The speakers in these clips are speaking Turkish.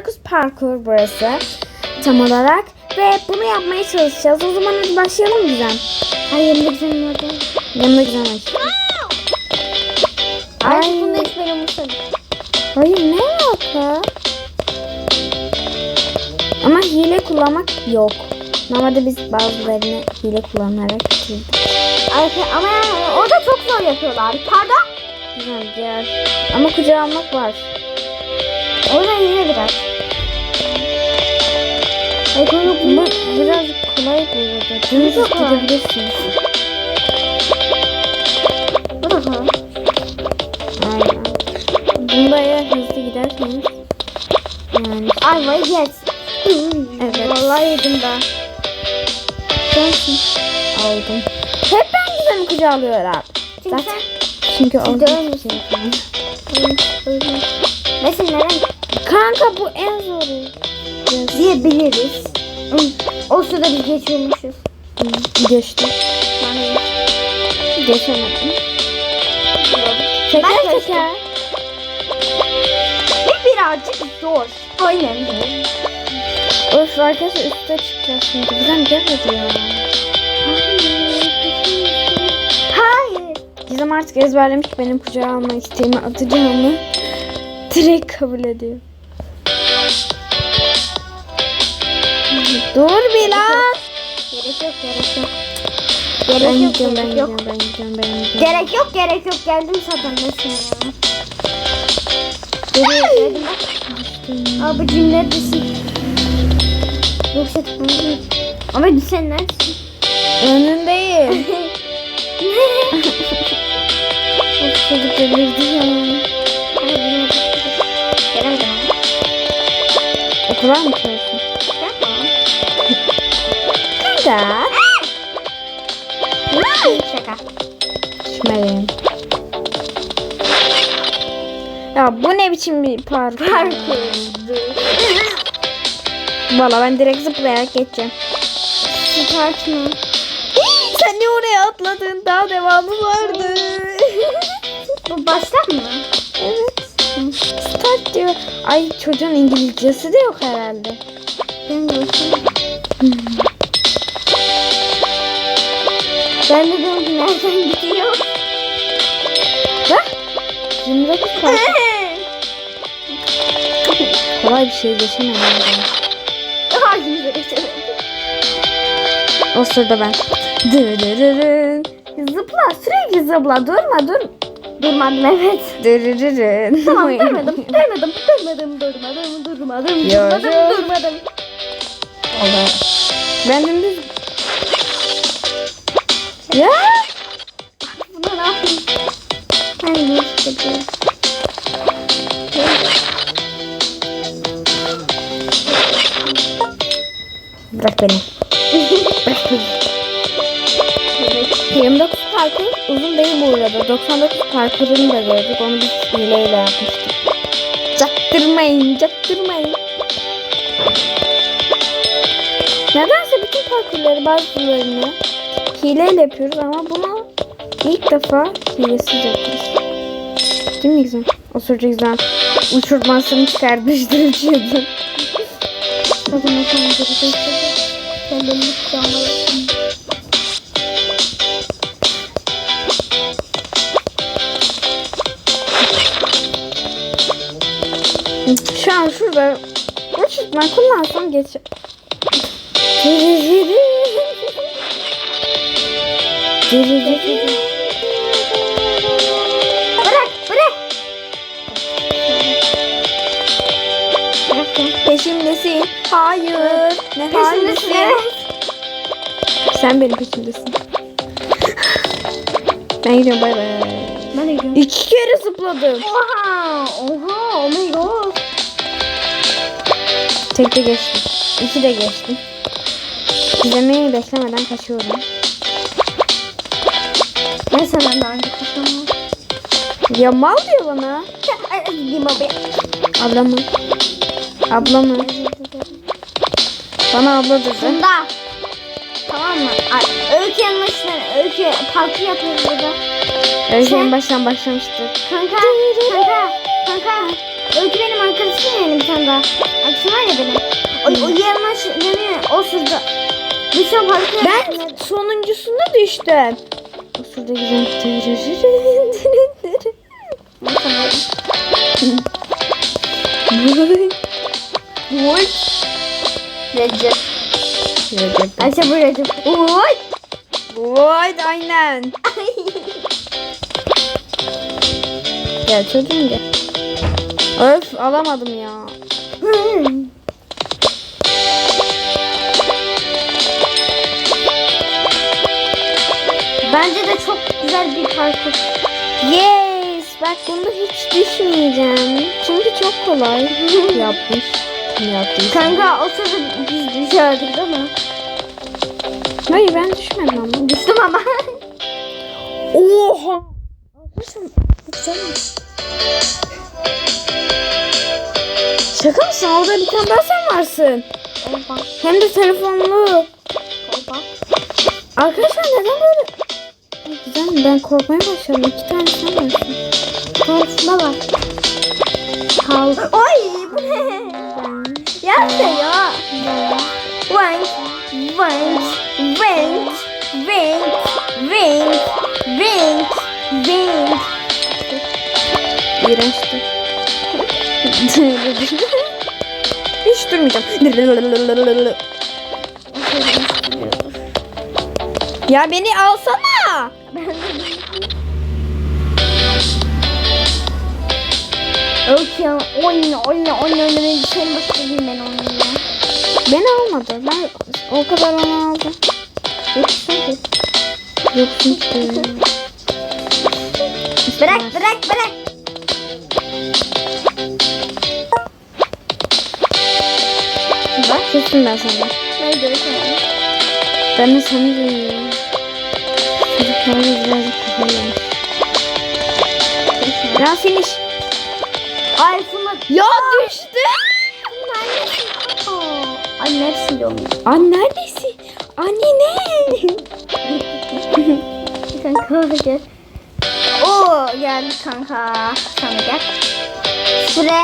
9 parkur burası tam olarak ve bunu yapmaya çalışacağız. O zaman hadi başlayalım mı Gizem? Hayır lütfen orada. Yanına Gizem aç. Ay. Ay. Bunda hiç böyle umursadım. Hayır ne alaka? Ama hile kullanmak yok. Normalde biz bazılarını hile kullanarak bitirdik. Ama yani orada çok zor yapıyorlar. Pardon. Güzel diğer. Ama kucağa almak var. Orada yine biraz. Bunu, Bu bunu, biraz kolay bu arada. Dümdüz gidebilirsiniz. bu da kolay. Aynen. Bunda eğer hızlı giderseniz yani Ay vay yes. Evet. Vallahi yedim ben. sensin. Aldım. Hep ben Gizem'i kucağa alıyorum. Çünkü Zaten çünkü o de ölmüşsün. Mesela neden Kanka bu en zoru. diyebiliriz. O sırada biz geçiyormuşuz. Geçti. Geçemedim. Ben Teker geçtim. teker. bir birazcık zor. Aynen. Öf arkadaşlar üstte çıkacağız şimdi. Gizem gel hadi ya. Hayır. Gizem artık ezberlemiş benim kucağa alma isteğimi atacağımı. Direkt kabul ediyor. Dur biraz. Gerek yok, gerek yok. Ben Gerek yok, gidiyorum, ben gerek yok. gidiyorum, ben gidiyorum, ben gidiyorum. Gerek yok, gerek yok. Geldim nesin ya. Geriye geldim bak. Abicim neredesin? Yoksa tıklandım. Ama sen neredesin? Önündeyim. Of, Çocuk delirdi ya. Okula mı çalışıyorsun? Kanka. Şaka. Düşmedim. Ya bu ne biçim bir parkur? Parkurdu. Valla ben direkt zıplayarak geçeceğim. Start mı? Sen niye oraya atladın? Daha devamı vardı. Bu baştan mı? evet. Start diyor. Ay çocuğun İngilizcesi de yok herhalde. Ben de. Ben de diyorum ki nereden gidiyor? Bak. 29 parkur. Kolay bir şey geçemem. Ağzımıza geçelim. O sırada ben. Dırırırın. Zıpla sürekli zıpla durma dur. Durmadım evet. Dırırırın. Tamam durmadım durmadım durmadım durmadım durmadım durmadım durmadım. Allah. Ben dümdüz. Ya. Bunu ne yapayım? Ben de işte Bırak beni. Bırak beni. 29 parkur uzun değil bu arada. 99 parkurunu da gördük. Onu biz hileyle yapmıştık. Çaktırmayın, çaktırmayın. Bütün parkurları bazılarını hileyle yapıyoruz ama bunu ilk defa hilesiz yapıyoruz. Değil mi güzel? O sırada güzel. Uçurtmasını çıkartmıştı uçuyordu. Bakın güzel. Ben de mutlu Şu an şurada uçurtma kullansam geç. Bırak bırak. Peşimdesin. Hayır. Ne evet. Sen benim peşimdesin. Ben gidiyorum bay bay. Ben de gidiyorum. İki kere zıpladım. Oha. Oha. Oh my god. Tek de geçtim. İki de geçtim. İzlemeyi beklemeden kaçıyorum. Ben senden daha önce kaçamam. Ya mal diyor bana. Gideyim abi. Abla mı? Abla mı? Bana abla dedi. Bunda. Tamam mı? Ay, öykü yanlışlar. Öykü parkur yapıyoruz burada. Öyle Sen- en baştan başlamıştık. Kanka. Kanka. Kanka. Öykü benim arkadaşım yani bir tane daha. Var ya benim. O, o yanına şey- dönüyor. O sırada. Düşen harika Ben sonuncusunda düştüm. O sırada güzel. Oy. Recep. Ayşe bu Recep. Oy. Vay aynen. Gel çocuğum gel. Öf alamadım ya. güzel bir parkur. Yes. Bak bunda hiç düşmeyeceğim. Çünkü çok kolay. Yapmış. Yaptıysa. Kanka o sırada biz düşerdik değil mi? Hayır ben düşmedim ama. Düştüm ama. Oha. Şaka mısın? Orada bir tane daha sen varsın. Oha. Hem de telefonlu. Oha. Arkadaşlar neden böyle? Güzel ben korkmaya başladım. İki tane sen varsın. Karşıda var. Kal. Oy bu ne? Ya ya? Wank, wank, wank, wank, wank, wank, wank. İğrençti. Hiç durmayacağım. ya beni alsana. Öykü ya oyna oyna oyna oyna ben senin başlayayım ben oynayayım. Beni almadı. Ben o kadar onu aldım. Yoksun ki. Yoksun ki. Bırak bırak bırak. Bak kesin ben sana. Neydi öykü? Ben de seni da birazcık kafayı yemiş. Finish. Ay Funda. Ya düştü. Funda annesi. Aa, Annesi diyorum. Anne neredesin? Anne ne? Kanka gel. Oo geldi kanka. De gel. Süre.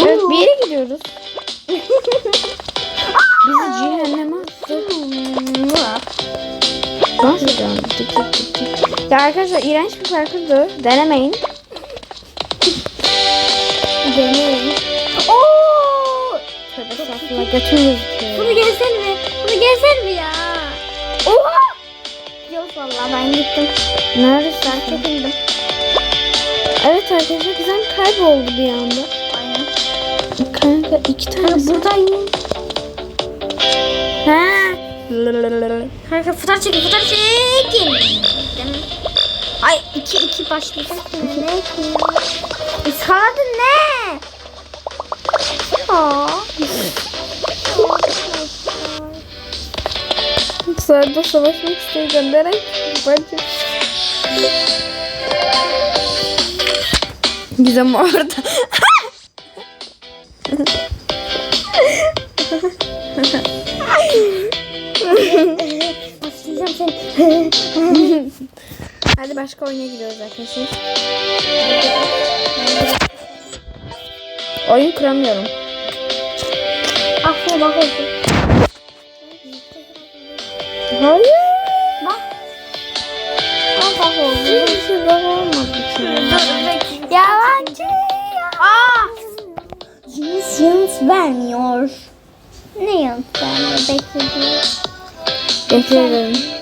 Evet bir yere gidiyoruz. Bizi cehenneme attı. Dans ediyorum. Tık tık tık tık. Ya arkadaşlar iğrenç bir parkurdu. Denemeyin. Deneyin. Oo! Tövbe götüm gözüküyor. Bunu gelsene mi? Bunu gelsene mi ya? Oha! Yok vallahi ben gittim. Neredesin? Ben çekildim. Evet arkadaşlar güzel kayboldu bir anda. Aynen. Kanka iki tane. Kanka buradayım. Ha. Kanka fotoğraf çekin, fotoğraf çekin. Ay iki iki başlayacak yine. Ne ki? Iskaladın ne? Aa. Sırada savaşmak isteyeceğim. Nereye? Bacım. Gizem orada. Hadi başka oyuna gidiyoruz arkadaşlar. Oyun kuramıyorum. Aferin bak olsun. Hayır. Bak. Bak bak. Bir şey bak olmadı. Yalancı ya. Aa. Cins yanıt vermiyor. Ne yanıt vermiyor? Beklediğim. Beklerim.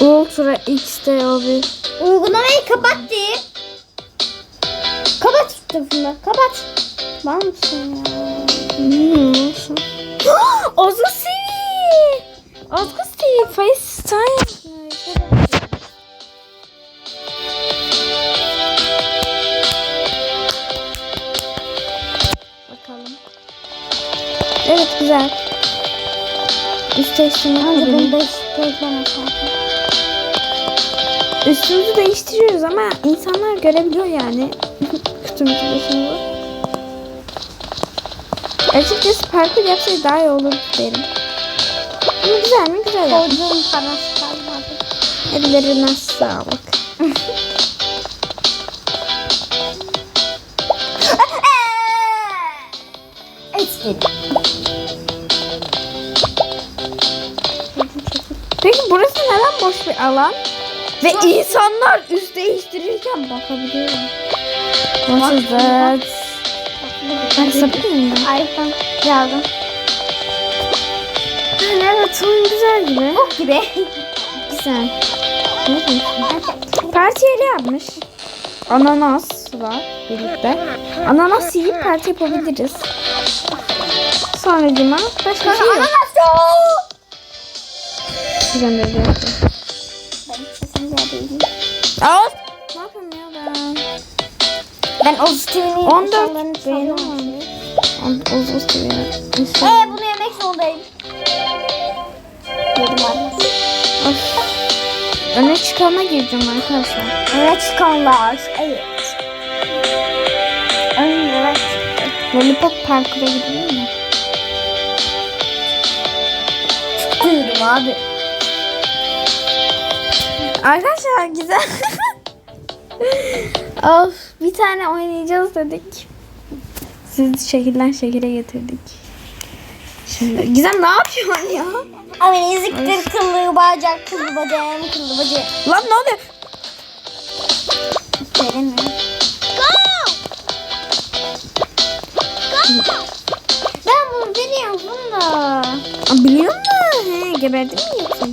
Ultra X'te o bir. Uygulamayı kapat diye. Kapat şu tarafında. Kapat. Var mısın ya? Hmm, olsun. Ozgu TV. Ozgu TV FaceTime. Bakalım. Evet güzel. Üst değiştirme Hadi kabini. bunu gözleme zaten. Üstümüzü değiştiriyoruz ama insanlar görebiliyor yani. Üstümüzü başımızı. Şey Açıkçası parkur yapsaydı daha iyi olur derim. Ama güzel mi? Güzel yapmış. Parası kalmadı. Ellerine sağlık. Etmedim. Peki burası neden boş bir alan? Ve insanlar üst değiştirirken bakabiliyorum. Nasıl that? Ben sapıyor muyum? iPhone geldim. Evet oyun güzel gibi. Bok gibi. Güzel. Ne diyorsun? Parti yeri yapmış. Ananas var birlikte. Ananas yiyip parti yapabiliriz. Sonra cima başka bir şey yok. Ananas yok. Güzel bir şey değilim. Al. Ne yapayım ya ben? Ben Oz TV'nin 14 beğeni beğeni varmış. Uz uz TV. Ee bunu yemek zorundayım. Yedim abi. Of. Öne çıkana gireceğim arkadaşlar. Evet çıkanlar. Evet. Evet. Lollipop parkura gidelim mi? Duydum abi. Arkadaşlar güzel. of bir tane oynayacağız dedik. Sizi şekilden şekile getirdik. Şimdi Gizem ne yapıyorsun ya? Abi eziktir kıllı bacak kıllı bacağım kıllı bacağım. Lan ne oluyor? Verin mi? Ben bunu biliyorum bunu da. Biliyor musun? He, geberdin mi yoksa?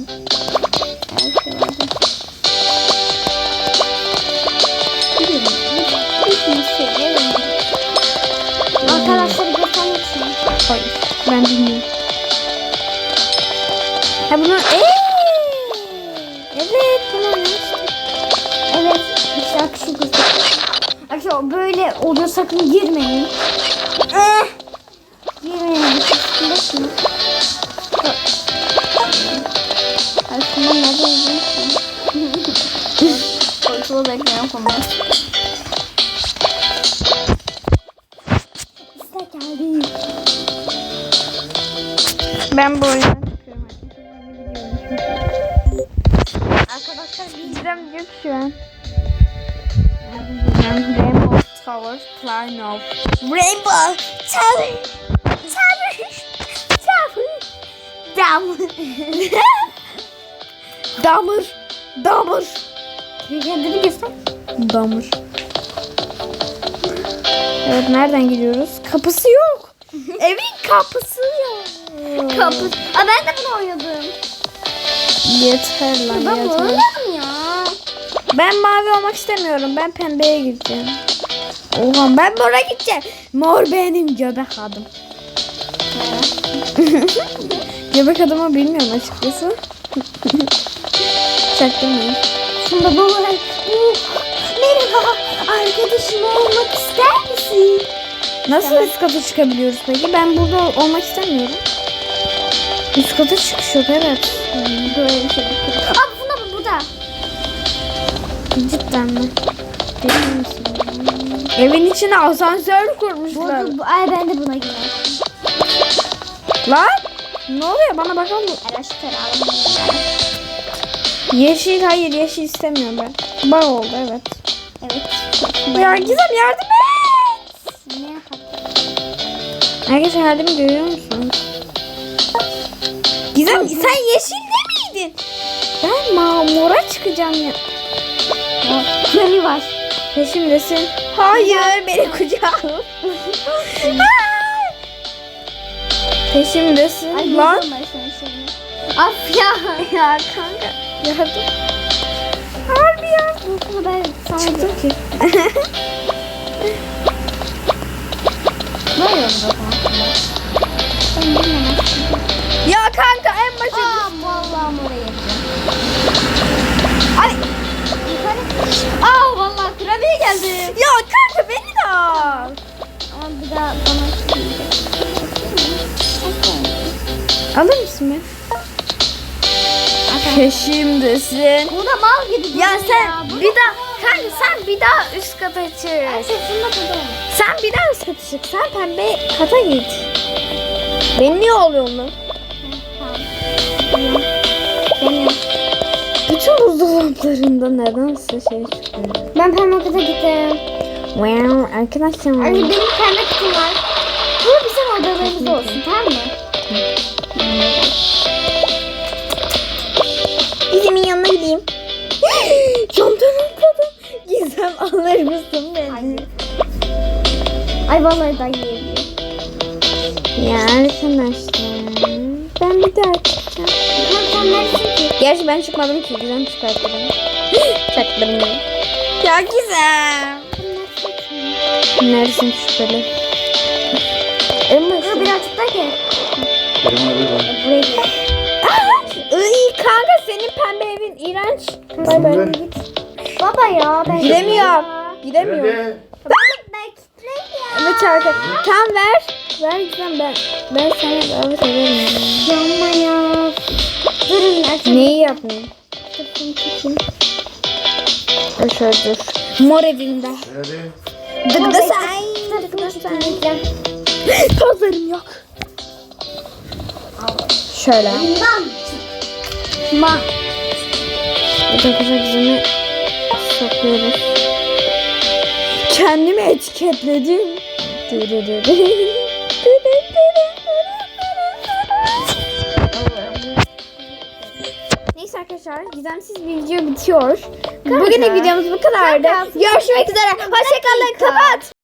Hayır. Ben bilmiyorum. Ha bunu. Evet oynamıştık. Evet işte akışı göster. Arkadaşlar böyle oluyor sakın girmeyin. Eh. Girmeyin. Şunu. Aslında nerede olduğunu Kontrol bekleyen konu. Ben bu oyundan çıkıyorum Arkadaşlar diyor ki şu an. Rainbow Tower Climb Rainbow Tower. Tower. Tower. Dam. Damır. Damır. Kendini göster. Damır. Evet nereden gidiyoruz? Kapısı yok. Evin kapısı yok. Kapı. Aa ben de bunu oynadım. Yeter lan Ben yeter. oynadım ya. Ben mavi olmak istemiyorum. Ben pembeye gideceğim. Oha ben mora gideceğim. Mor benim göbek adım. göbek adımı bilmiyorum açıkçası. Çaktırmayın. Şunda. Bu. Merhaba. Arkadaşım olmak ister misin? Nasıl üst kata çıkabiliyoruz peki? Ben burada olmak istemiyorum. Üst kata çıkış yok evet. Böyle bir şey. Aa bunda bu burada. Cidden mi? Deli misin? Evin içine asansör kurmuşlar. Burada bu. Ay ben de buna girerim. Lan ne oluyor bana bakalım. Araştır aldım. Yeşil hayır yeşil istemiyorum ben. Bak oldu evet. Evet. Ya Gizem yardım et. Ne yapalım? Arkadaşlar yardımı görüyor musunuz? Gizem sen yeşilde miydin? Ben ma mora çıkacağım ya. Köri var. Peşimdesin. Hayır beni. Hayır. Peşimdesin. Ay Lan. Af ya. Ya kanka. Yardım. Harbi ya. Ben sana Çıktım ki. Ben bilmiyorum. ya kanka Aa vallahi oraya. Ay. Aa vallahi kurabiye geldi. Ya kanka beni daha Alır mısın beni? Peşimdesin. Bu da mal gibi. Ya sen bir da- daha kanka sen bir daha üst kata çık. burada. Sen bir daha üst kata çık. Sen pembe kata git. Ben niye oluyorum lan? Biliyorum. Demiyorum. Bütün buzdolaplarında nedense şey çıkıyor. Ben kata gittim. Wow arkadaşlar. Anne benim pembe kutum var. Bu bizim odalarımız olsun tamam mı? Gizemin yanına gideyim. Gizem alır mısın beni? Ay vallahi da yiyebilirim. Ya arkadaşlar. Ben bir daha Sen, neresin ki? Gerçi ben çıkmadım ki. Gizem çıkarttı beni. Çaktırmıyor. Ya Gizem. Neresin şüpheli? En Dur birazcık daha gel. Benim abi var. Buraya gel. Iy kanka senin pembe evin iğrenç. Bay bay. Git. Baba ya ben Gidemiyorum. Gidemiyorum. nerede? Ben kitleyim ya. Evet arkadaşlar. Tamam ver. Ver Gizem ben. Ben sana davet ederim. Yanma ya. Durun Ersen. Neyi yapmayayım? Tutun tutun. Şöyle dur. Mor evimde. Nerede? Dıgda say. Dur tutun. Tozlarım yok. Şöyle. Bundan. Ma. Arkadaşlar Gizem'i sokuyoruz. Kendimi etiketledim. Neyse arkadaşlar Gizemsiz video bitiyor. Bugünlük videomuz bu kadardı. Görüşmek üzere. Hoşçakalın. Kapat.